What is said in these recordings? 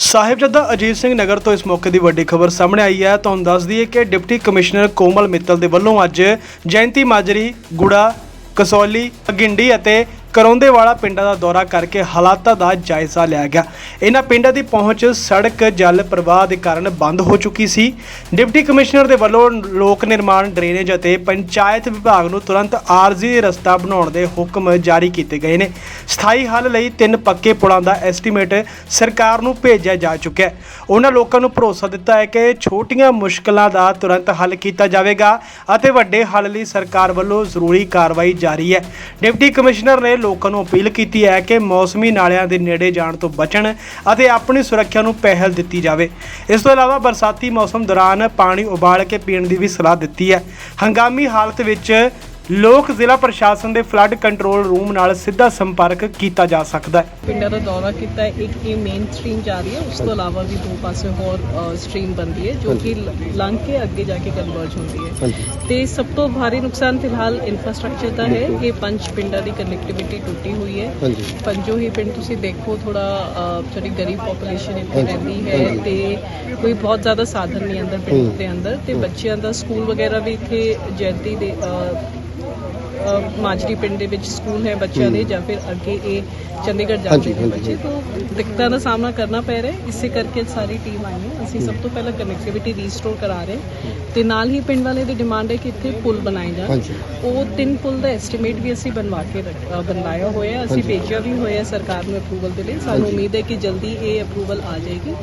ਸਾਹਿਬਜ਼ਾਦਾ ਅਜੀਤ ਸਿੰਘ ਨਗਰ ਤੋਂ ਇਸ ਮੌਕੇ ਦੀ ਵੱਡੀ ਖਬਰ ਸਾਹਮਣੇ ਆਈ ਹੈ। ਤੁਹਾਨੂੰ ਦੱਸ ਦਈਏ ਕਿ ਡਿਪਟੀ ਕਮਿਸ਼ਨਰ ਕੋਮਲ ਮਿੱਤਲ ਦੇ ਵੱਲੋਂ ਅੱਜ ਜੈਂਤੀ ਮਾਜਰੀ, ਗੁੜਾ, ਕਸੌਲੀ ਗਿੰਡੀ ਅਤੇ ਕਰੌਂਦੇਵਾਲਾ ਪਿੰਡਾਂ ਦਾ ਦੌਰਾ ਕਰਕੇ ਹਾਲਾਤਾਂ ਦਾ ਜਾਇਜ਼ਾ ਲਿਆ ਗਿਆ। ਇਹਨਾਂ ਪਿੰਡਾਂ ਦੀ ਪਹੁੰਚ ਸੜਕ, ਜਲ ਪ੍ਰਵਾਹ ਦੇ ਕਾਰਨ ਬੰਦ ਹੋ ਚੁੱਕੀ ਸੀ। ਡਿਪਟੀ ਕਮਿਸ਼ਨਰ ਦੇ ਵੱਲੋਂ ਲੋਕ ਨਿਰਮਾਣ, ਡਰੇਨੇਜ ਅਤੇ ਪੰਚਾਇਤ ਵਿਭਾਗ ਨੂੰ ਤੁਰੰਤ ਆਰਜ਼ੀ ਰਸਤਾ ਬਣਾਉਣ ਦੇ ਹੁਕਮ ਜਾਰੀ ਕੀਤੇ ਗਏ ਨੇ। ਸਥਾਈ ਹੱਲ ਲਈ ਤਿੰਨ ਪੱਕੇ ਪੁਲਾਂ ਦਾ ਐਸਟੀਮੇਟ ਸਰਕਾਰ ਨੂੰ ਭੇਜਿਆ ਜਾ ਚੁੱਕਿਆ ਹੈ। ਉਹਨਾਂ ਲੋਕਾਂ ਨੂੰ ਭਰੋਸਾ ਦਿੱਤਾ ਹੈ ਕਿ ਛੋਟੀਆਂ ਮੁਸ਼ਕਲਾਂ ਦਾ ਤੁਰੰਤ ਹੱਲ ਕੀਤਾ ਜਾਵੇਗਾ ਅਤੇ ਵੱਡੇ ਹੱਲ ਲਈ ਸਰਕਾਰ ਵੱਲੋਂ ਜ਼ਰੂਰੀ ਕਾਰਵਾਈ ਜਾਰੀ ਹੈ। ਡਿਪਟੀ ਕਮਿਸ਼ਨਰ ਨੇ ਲੋਕਾਂ ਨੂੰ ਅਪੀਲ ਕੀਤੀ ਹੈ ਕਿ ਮੌਸਮੀ ਨਾਲਿਆਂ ਦੇ ਨੇੜੇ ਜਾਣ ਤੋਂ ਬਚਣ ਅਤੇ ਆਪਣੀ ਸੁਰੱਖਿਆ ਨੂੰ ਪਹਿਲ ਦਿੱਤੀ ਜਾਵੇ। ਇਸ ਤੋਂ ਇਲਾਵਾ ਬਰਸਾਤੀ ਮੌਸਮ ਦੌਰਾਨ ਪਾਣੀ ਉਬਾਲ ਕੇ ਪੀਣ ਦੀ ਵੀ ਸਲਾਹ ਦਿੱਤੀ ਹੈ। ਹੰਗਾਮੀ ਹਾਲਤ ਵਿੱਚ ਲੋਕ ਜ਼ਿਲ੍ਹਾ ਪ੍ਰਸ਼ਾਸਨ ਦੇ ਫਲੱਡ ਕੰਟਰੋਲ ਰੂਮ ਨਾਲ ਸਿੱਧਾ ਸੰਪਰਕ ਕੀਤਾ ਜਾ ਸਕਦਾ ਹੈ। ਪਿੰਡਾਂ ਦਾ ਦੌਰਾ ਕੀਤਾ ਹੈ। ਇੱਕ ਇਹ ਮੇਨ ਸਟਰੀਮ ਜਾ ਰਹੀ ਹੈ। ਉਸ ਤੋਂ ਇਲਾਵਾ ਵੀ ਦੋ ਪਾਸੇ ਹੋਰ ਸਟਰੀਮ ਬਣਦੀ ਹੈ ਜੋ ਕਿ ਲੰਘ ਕੇ ਅੱਗੇ ਜਾ ਕੇ ਕਨਵਰਜ ਹੁੰਦੀ ਹੈ। ਤੇ ਸਭ ਤੋਂ ਭਾਰੀ ਨੁਕਸਾਨ ਫਿਲਹਾਲ ਇਨਫਰਾਸਟ੍ਰਕਚਰ ਦਾ ਹੈ ਇਹ ਪੰਜ ਪਿੰਡਾਂ ਦੀ ਕਨੈਕਟੀਵਿਟੀ ਟੁੱਟੀ ਹੋਈ ਹੈ। ਪੰਜੋ ਹੀ ਪਿੰਡ ਤੁਸੀਂ ਦੇਖੋ ਥੋੜਾ ਥੋੜੀ ਗਰੀਬ ਪੋਪੂਲੇਸ਼ਨ ਇੱਥੇ ਰਹਿੰਦੀ ਹੈ ਤੇ ਕੋਈ ਬਹੁਤ ਜ਼ਿਆਦਾ ਸਾਧਨ ਨਹੀਂ ਅੰਦਰ ਪਿੰਡ ਦੇ ਅੰਦਰ। ਤੇ ਬੱਚਿਆਂ ਦਾ ਸਕੂਲ ਵਗੈਰਾ ਵੀ ਇੱਥੇ ਜੈਂਤੀ ਦੇ ਮਾਜਰੀ ਪਿੰਡ ਦੇ ਵਿੱਚ ਸਕੂਲ ਹੈ ਬੱਚਿਆਂ ਦੇ ਜਾਂ ਫਿਰ ਅੱਗੇ ਇਹ ਚੰਡੀਗੜ੍ਹ ਜਾਂਦੇ ਨੇ ਬੱਚੇ ਤੋਂ ਦਿੱਕਤਾਂ ਦਾ ਸਾਹਮਣਾ ਕਰਨਾ ਪੈ ਰਿਹਾ। ਇਸੇ ਕਰਕੇ ਸਾਰੀ ਟੀਮ ਆਈ ਹੈ। ਅਸੀਂ ਸਭ ਤੋਂ ਪਹਿਲਾਂ ਕਨੈਕਟੀਵਿਟੀ ਰੀਸਟੋਰ ਕਰਾ ਰਹੇ ਤੇ ਨਾਲ ਹੀ ਪਿੰਡ ਵਾਲੇ ਦੀ ਡਿਮਾਂਡ ਹੈ ਕਿ ਇੱਥੇ ਪੁਲ ਬਣਾਏ ਜਾਣ। ਉਹ ਤਿੰਨ ਪੁਲ ਦਾ ਐਸਟੀਮੇਟ ਵੀ ਅਸੀਂ ਬਣਵਾ ਕੇ ਬਣਵਾਇਆ ਹੋਇਆ ਹੈ। ਅਸੀਂ। ਭੇਜਿਆ ਵੀ ਹੋਇਆ ਸਰਕਾਰ ਨੂੰ ਅਪਰੂਵਲ ਦੇ ਲਈ। ਸਾਨੂੰ। ਉਮੀਦ ਹੈ ਕਿ ਜਲਦੀ ਇਹ ਅਪਰੂਵਲ ਆ ਜਾਏਗੀ।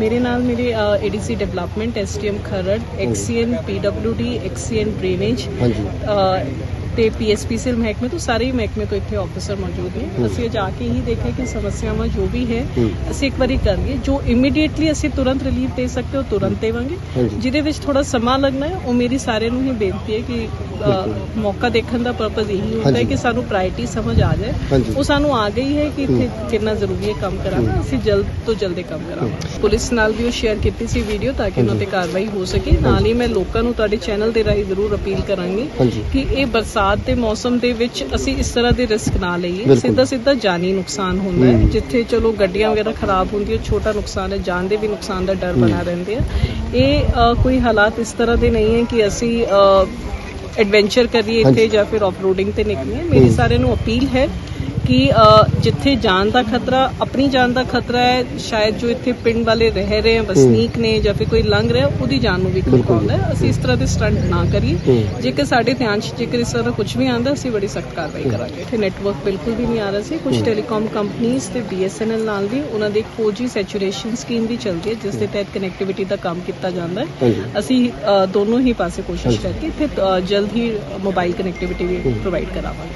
ਮੇਰੇ ਨਾਲ ਮੇਰੇ ADC development STM Kharar XEN PWD XEN drainage ਤੇ ਪੀਐਸਪੀਸੀਐਲ ਮਹਿਕਮੇ ਤੋਂ ਸਾਰੇ ਹੀ ਮਹਿਕਮੇ ਤੋਂ ਇੱਥੇ ਆਫੀਸਰ ਮੌਜੂਦ ਨੇ। ਅਸੀਂ ਜਾ ਕੇ ਹੀ ਦੇਖਿਆ ਕਿ ਸਮੱਸਿਆਵਾਂ ਜੋ ਵੀ ਹੈ ਅਸੀਂ ਇੱਕ ਵਾਰੀ ਕਰ ਲਈਏ ਜੋ ਇਮੀਡੀਏਟਲੀ ਅਸੀਂ ਤੁਰੰਤ ਰਿਲੀਫ ਦੇ ਸਕਦੇ ਹੋ ਤੁਰੰਤ ਦੇਵਾਂਗੇ। ਜਿਹਦੇ ਵਿੱਚ ਥੋੜਾ ਸਮਾਂ ਲੱਗਣਾ ਹੈ ਉਹ ਮੇਰੀ ਸਾਰਿਆਂ ਨੂੰ ਹੀ ਬੇਨਤੀ ਹੈ ਕਿ ਮੌਕਾ ਦੇਖਣ ਦਾ ਪਰਪਸ ਇਹੀ ਹੁੰਦਾ ਹੈ। ਕਿ ਸਾਨੂੰ ਪ੍ਰਾਇੋਰਟੀ ਸਮਝ ਆ ਜਾਏ। ਉਹ ਸਾਨੂੰ ਆ ਗਈ ਹੈ ਕਿ ਇੱਥੇ ਕਿੰਨਾ ਜ਼ਰੂਰੀ ਹੈ ਕੰਮ ਕਰਾਉਣਾ। ਅਸੀਂ ਜਲਦ ਤੋਂ ਜਲਦ ਕੰਮ ਕਰਾਂਗੇ। ਪੁਲਿਸ ਨਾਲ ਵੀ ਉਹ ਸ਼ੇਅਰ ਕੀਤੀ ਸੀ ਵੀਡੀਓ ਤਾਂ ਕਿ ਉਹਨਾਂ ਤੇ ਕਾਰਵਾਈ ਹੋ ਸਕੇ। ਨਾਲ ਹੀ ਮੈਂ ਲੋਕਾਂ ਨੂੰ ਤੁਹਾਡੇ ਚੈਨਲ ਦੇ ਰਾਹੀਂ ਜ਼ਰੂਰ ਅਪੀਲ ਕਰਾਂਗੀ ਕਿ ਇਹ ਬਰਸਾਤ ਦੇ ਮੌਸਮ ਦੇ ਵਿੱਚ ਅਸੀਂ ਇਸ ਤਰ੍ਹਾਂ ਦੇ ਰਿਸਕ ਨਾ ਲਈਏ। ਸਿੱਧਾ ਸਿੱਧਾ ਜਾਨੀ ਨੁਕਸਾਨ ਹੁੰਦਾ ਹੈ। ਜਿੱਥੇ ਚਲੋ ਗੱਡੀਆਂ ਵਗੈਰਾ ਖਰਾਬ ਹੁੰਦੀਆਂ ਛੋਟਾ ਨੁਕਸਾਨ ਹੈ ਜਾਨ ਦੇ ਵੀ ਨੁਕਸਾਨ ਦਾ ਡਰ ਬਣਾ ਰਹਿੰਦੇ ਆ ਇਹ ਕੋਈ ਹਾਲਾਤ ਇਸ ਤਰ੍ਹਾਂ ਦੇ ਨਹੀਂ ਹੈ ਕਿ ਅਸੀਂ ਐਡਵੈਂਚਰ ਕਰੀਏ ਇੱਥੇ। ਜਾਂ ਫਿਰ ਆਫਰੋਡਿੰਗ ਤੇ ਨਿਕਲੀਏ ਮੇਰੀ। ਸਾਰਿਆਂ ਨੂੰ ਅਪੀਲ ਹੈ ਕਿ ਜਿੱਥੇ ਜਾਨ ਦਾ ਖਤਰਾ ਆਪਣੀ ਜਾਨ ਦਾ ਖਤਰਾ ਹੈ ਸ਼ਾਇਦ ਜੋ ਇੱਥੇ ਪਿੰਡ ਵਾਲੇ ਰਹਿ ਰਹੇ ਆ ਵਸਨੀਕ ਨੇ ਜਾਂ ਫਿਰ ਕੋਈ ਲੰਘ ਰਿਹਾ ਉਹਦੀ ਜਾਨ ਨੂੰ ਵੀ ਖਤਰਾ। ਹੁੰਦਾ ਹੈ। ਅਸੀਂ ਇਸ ਤਰ੍ਹਾਂ ਦੇ ਸਟੰਟ ਨਾ ਕਰੀਏ। ਜੇਕਰ ਸਾਡੇ ਧਿਆਨ 'ਚ ਜੇਕਰ ਇਸ ਤਰ੍ਹਾਂ ਦਾ ਕੁਝ ਵੀ ਆਂਦਾ ਅਸੀਂ ਬੜੀ ਸਖਤ ਕਾਰਵਾਈ ਕਰਾਂਗੇ। ਇੱਥੇ ਨੈਟਵਰਕ ਬਿਲਕੁਲ ਵੀ ਨਹੀਂ ਆ ਰਿਹਾ ਸੀ। ਕੁਝ ਟੈਲੀਕਾਮ ਕੰਪਨੀਆਂ ਤੇ BSNL ਨਾਲ ਵੀ ਉਹਨਾਂ ਦੀ ਇੱਕ 4G ਸੈਚੂਰੇਸ਼ਨ ਸਕੀਮ ਵੀ ਚੱਲਦੀ ਹੈ ਜਿਸ ਦੇ ਤਹਿਤ ਕਨੈਕਟੀਵਿਟੀ ਦਾ ਕੰਮ ਕੀਤਾ ਜਾਂਦਾ ਹੈ। ਅਸੀਂ ਦੋਨੋਂ ਹੀ ਪਾਸੇ ਕੋਸ਼ਿਸ਼। ਕਰਕੇ ਇੱਥੇ ਜਲਦ ਹੀ ਮੋਬਾਈਲ ਕਨੈਕਟੀਵਿਟੀ ਵੀ। ਪ੍ਰੋਵਾਈਡ ਕਰਾਵਾਂਗੇ।